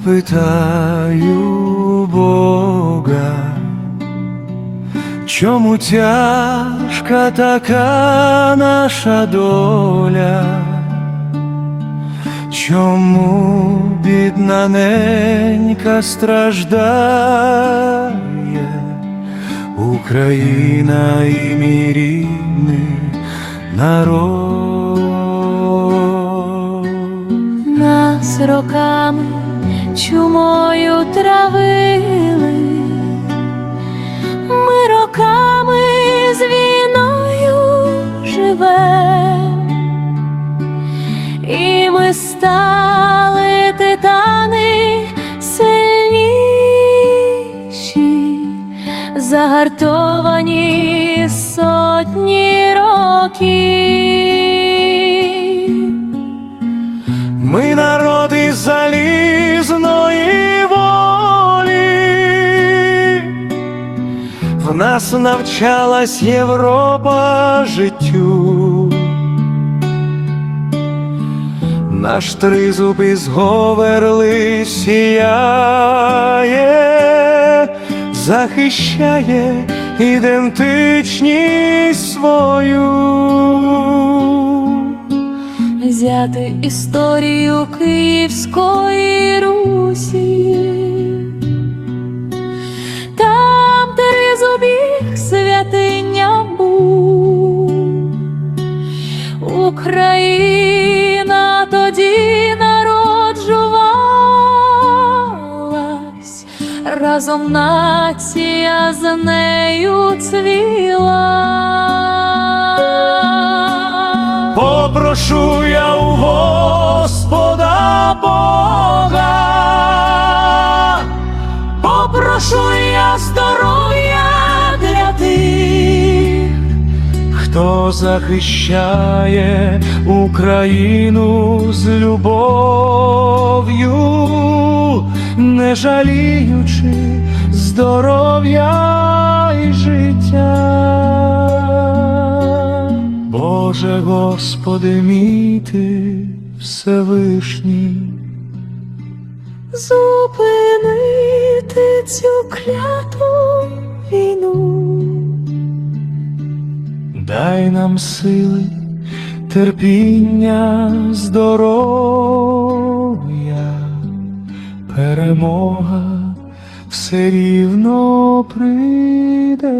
Я колись запитаю Бога, чому тяжка така наша доля, чому бідна ненька страждає, Україна і мій рідний народ. Нас роками чумою травили, ми роками з війною живем, і ми стали титани сильніші, загартовані сотні років. Ми нас навчалась Європа життю. Наш тризуб із Говерли сіяє, захищає ідентичність свою. взяти історію Київської Русі, разом нація з нею цвіла. Попрошу я у Господа Бога, попрошу я здоров'я для тих, хто захищає Україну з любов'ю, не жаліючи здоров'я і життя. Боже Господи мій ти Всевишній, зупинити цю кляту війну. дай нам сили, терпіння, здоров'я, перемога все рівно прийде.